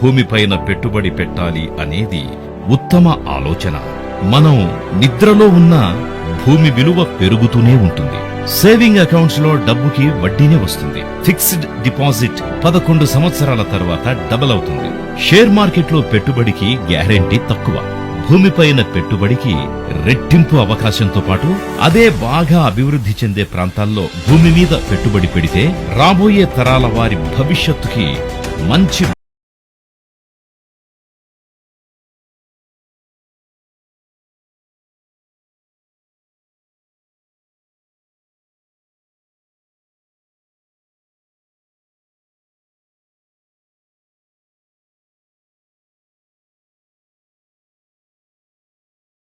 భూమిపైన పెట్టుబడి పెట్టాలి అనేది ఉత్తమ ఆలోచన. మనం నిద్రలో ఉన్న భూమి విలువ పెరుగుతూనే ఉంటుంది. సేవింగ్ అకౌంట్స్లో డబ్బుకి వడ్డీనే వస్తుంది. ఫిక్స్డ్ డిపాజిట్ పదకొండు సంవత్సరాల తర్వాత డబల్ అవుతుంది. షేర్ మార్కెట్లో పెట్టుబడికి గ్యారెంటీ తక్కువ. భూమిపైన పెట్టుబడికి రెట్టింపు అవకాశంతో పాటు అదే బాగా అభివృద్ధి చెందే ప్రాంతాల్లో భూమి మీద పెట్టుబడి పెడితే రాబోయే తరాల వారి భవిష్యత్తుకి మంచి